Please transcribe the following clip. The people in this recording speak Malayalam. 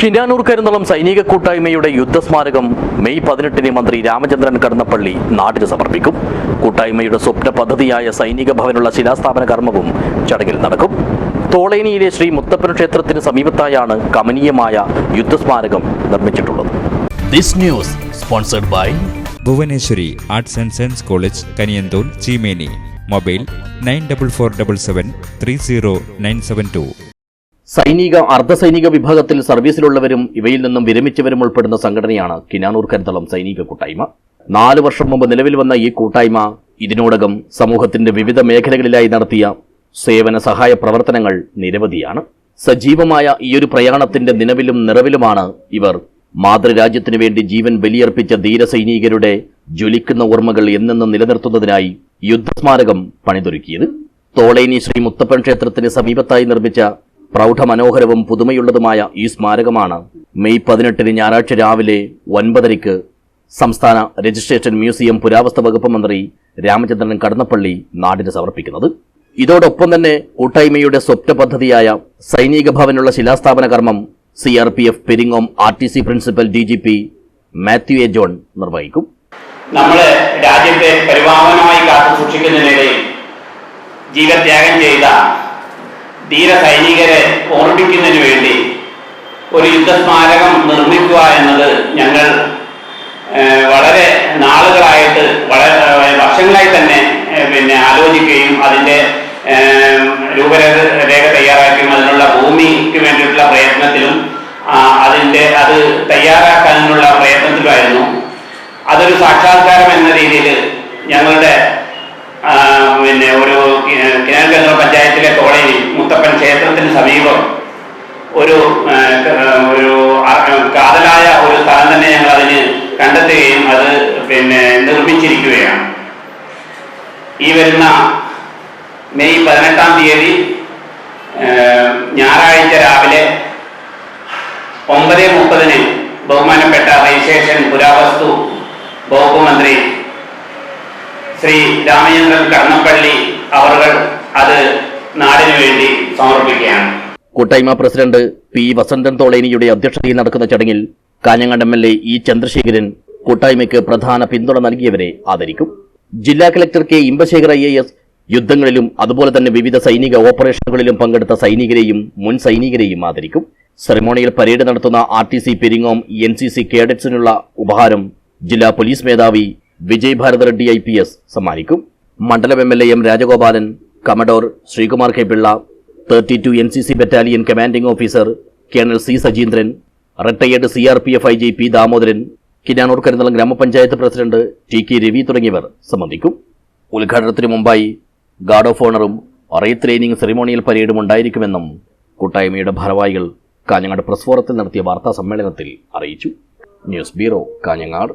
കിനാനൂർ കരുന്തളം സൈനിക കൂട്ടായ്മയുടെ യുദ്ധസ്മാരകം മെയ് പതിനെട്ടിന് മന്ത്രി രാമചന്ദ്രൻ കടന്നപ്പള്ളി നാടിന് സമർപ്പിക്കും. കൂട്ടായ്മയുടെ സ്വപ്ന പദ്ധതിയായ സൈനിക ഭവനുള്ള ശിലാസ്ഥാപന കർമ്മവും ചടങ്ങിൽ നടക്കും. തോളേനിയിലെ ശ്രീ മുത്തപ്പൻ ക്ഷേത്രത്തിന് സമീപത്തായാണ് കമനീയമായ യുദ്ധസ്മാരകം നിർമ്മിച്ചിട്ടുള്ളത്. This news sponsored by Bhuvaneswari arts and science college Kaniyanthol Cheemeni. Mobile nine double four double seven three zero nine seven two. സൈനിക അർദ്ധസൈനിക വിഭാഗത്തിൽ സർവീസിലുള്ളവരും ഇവയിൽ നിന്നും വിരമിച്ചവരും ഉൾപ്പെടുന്ന സംഘടനയാണ് കിനാനൂർ കരുതളം സൈനിക കൂട്ടായ്മ. നാല് വർഷം മുമ്പ് നിലവിൽ വന്ന ഈ കൂട്ടായ്മ ഇതിനോടകം സമൂഹത്തിന്റെ വിവിധ മേഖലകളിലായി നടത്തിയ സേവന സഹായ പ്രവർത്തനങ്ങൾ നിരവധിയാണ്. സജീവമായ ഈയൊരു പ്രയാണത്തിന്റെ നിലവിലും നിറവിലുമാണ് ഇവർ മാതൃരാജ്യത്തിനു വേണ്ടി ജീവൻ ബലിയർപ്പിച്ച ധീരസൈനികരുടെ ജ്വലിക്കുന്ന ഓർമ്മകൾ എന്നെന്നും നിലനിർത്തുന്നതിനായി യുദ്ധസ്മാരകം പണിതൊരുക്കിയത്. തോളേനി ശ്രീ മുത്തപ്പൻ ക്ഷേത്രത്തിന് സമീപത്തായി നിർമ്മിച്ച പ്രൗഢമനോഹരവും പുതുമയുള്ളതുമായ ഈ സ്മാരകമാണ് മെയ് പതിനെട്ടിന് ഞായറാഴ്ച രാവിലെ ഒൻപതരയ്ക്ക് സംസ്ഥാന രജിസ്ട്രേഷൻ മ്യൂസിയം പുരാവസ്തു വകുപ്പ് മന്ത്രി രാമചന്ദ്രൻ കടന്നപ്പള്ളി നാടിന് സമർപ്പിക്കുന്നത്. ഇതോടൊപ്പം തന്നെ കൂട്ടായ്മയുടെ സ്വപ്ന പദ്ധതിയായ സൈനിക ഭവനുള്ള ശിലാസ്ഥാപന കർമ്മം C R P F Peringome R T C principal D G P Mathew A John നിർവഹിക്കും. നമ്മൾ രാജ്യത്തെ പരിപാവനമായി കാത്തു സൂക്ഷിക്കുന്നതിനിടയിൽ ജീവത്യാഗം ചെയ്ത ധീര സൈനികരെ ഓർമ്മിക്കുന്നതിന് വേണ്ടി ഒരു യുദ്ധസ്മാരകം നിർമ്മിക്കുക എന്നത് ഞങ്ങൾ വളരെ നാളുകളായിട്ട് വളരെ വർഷങ്ങളായി തന്നെ പിന്നെ ആലോചിക്കുകയും അതിന്റെ രൂപരേഖ രേഖ തയ്യാറാക്കുകയും അതിനുള്ള ഭൂമിക്ക് വേണ്ടിയിട്ടുള്ള പ്രയത്നത്തിലും അതിന്റെ അത് തയ്യാറാക്കാനുള്ള പ്രയത്നത്തിലുമായിരുന്നു. അതൊരു സാക്ഷാത്കാരം എന്ന രീതിയിൽ ഞങ്ങളുടെ പിന്നെ ഒരു കി- കേന്ദ്ര പഞ്ചായത്തിലെ തോളയിൽ മുത്തപ്പൻ ക്ഷേത്രത്തിന് സമീപം ഒരു ഒരു കാതലായ ഒരു സ്ഥലം തന്നെ ഞങ്ങൾ അതിന് കണ്ടെത്തുകയും അത് പിന്നെ നിർമ്മിച്ചിരിക്കുകയാണ്. ഈ വരുന്ന മെയ് പതിനെട്ടാം തീയതി ഞായറാഴ്ച രാവിലെ ഒമ്പത് മുപ്പതിന് ബഹുമാനപ്പെട്ട രജിസ്ട്രേഷൻ പുരാവസ്തു വകുപ്പ് മന്ത്രി ശ്രീ രാമചന്ദ്രൻ കടന്നപ്പള്ളി അവർ അത് നാടിനു സമർപ്പിക്കുകയാണ് കൂട്ടായ്മ പ്രസിഡന്റ് പി വസന്തൻ തോളേനിയുടെ അധ്യക്ഷതയിൽ നടക്കുന്ന ചടങ്ങിൽ Kanhangad M L A E Chandrasekharan കൂട്ടായ്മയ്ക്ക് പ്രധാന പിന്തുണ നൽകിയവരെ ആദരിക്കും. ജില്ലാ collector K Inbasekar I A S യുദ്ധങ്ങളിലും അതുപോലെ തന്നെ വിവിധ സൈനിക ഓപ്പറേഷനുകളിലും പങ്കെടുത്ത സൈനികരെയും മുൻ സൈനികരെയും ആദരിക്കും. സെറിമോണിയൽ പരേഡ് നടത്തുന്ന R T C Peringome N C C കേഡറ്റ്സിനുള്ള ഉപഹാരം ജില്ലാ പോലീസ് മേധാവി Vijay Bharath Reddy I P S സമ്മാനിക്കും. മണ്ഡലം M L A M Rajagopalan commodore Sreekumar K Pillai thirty two N C C battalion commanding officer colonel C Sajeendran retired C R P F I G P Damodaran Kinanoor Karunnalam ഗ്രാമപഞ്ചായത്ത് പ്രസിഡന്റ് ടി കെ രവി തുടങ്ങിയവർ സംബന്ധിക്കും. ഉദ്ഘാടനത്തിന് മുമ്പായി guard of ഓണറും rate training ceremonial പരേഡും ഉണ്ടായിരിക്കുമെന്നും കൂട്ടായ്മയുടെ ഭാരവാഹികൾ കാഞ്ഞങ്ങാട് പ്രസ് ഫോറത്തിൽ നടത്തിയ വാർത്താ സമ്മേളനത്തിൽ അറിയിച്ചു. News bureau Kanhangad.